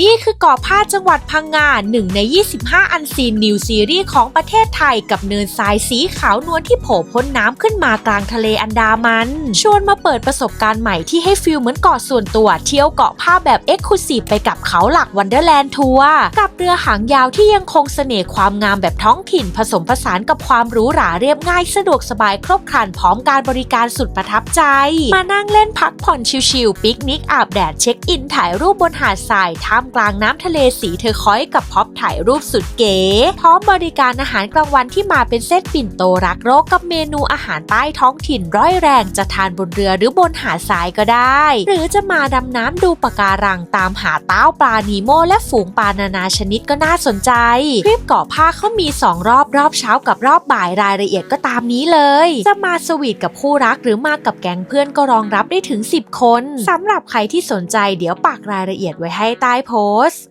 นี่คือเกาะพาจังหวัดพังงาหนึ่งใน 25 อันซีนนิวซีรีส์ของประเทศไทยกับเนินทรายสีขาวนวลที่โผล่พ้นน้ำขึ้นมากลางทะเลอันดามัน ชวนมาเปิดประสบการณ์ใหม่ที่ให้ฟิลเหมือนเกาะส่วนตัวเที่ยวเกาะผ้าแบบเอ็กซ์คลูซีฟไปกับเขาหลักวันเดอร์แลนด์ทัวร์กับเรือหางยาวที่ยังคงเสน่ห์ความงามแบบท้องถิ่น ผสมผสานกับความหรูหราเรียบง่ายสะดวกสบายครบครันพร้อมการบริการสุดประทับใจ มานั่งเล่นพักผ่อนชิลๆปิกนิกอาบแดดเช็คอินถ่ายรูปบนหาดทรายท่ามกลางน้ำทะเลสีเทอร์คอยส์กับพ็อปถ่ายรูปสุดเก๋ พร้อมบริการอาหารกลางวันที่มาเป็นเซตปิ่นโตรักโรคกับเมนูอาหารใต้ท้องถิ่นร้อยแรงจะทานบนเรือหรือบนหาดทรายก็ได้ หรือจะมาดำน้ำดูปะการังตามหาเต้าปลานีโมและฝูงปลานานาชนิดก็น่าสนใจทริปเกาะผ้าเขามี 2 รอบรอบเช้ากับรอบบ่ายรายละเอียดก็ตามนี้เลย จะมาสวีทกับคู่รักหรือมากับแก๊งเพื่อนก็รองรับได้ถึง 10 คนสำหรับใครที่สนใจเดี๋ยวปักรายละเอียดไว้ให้ใต้โพสต์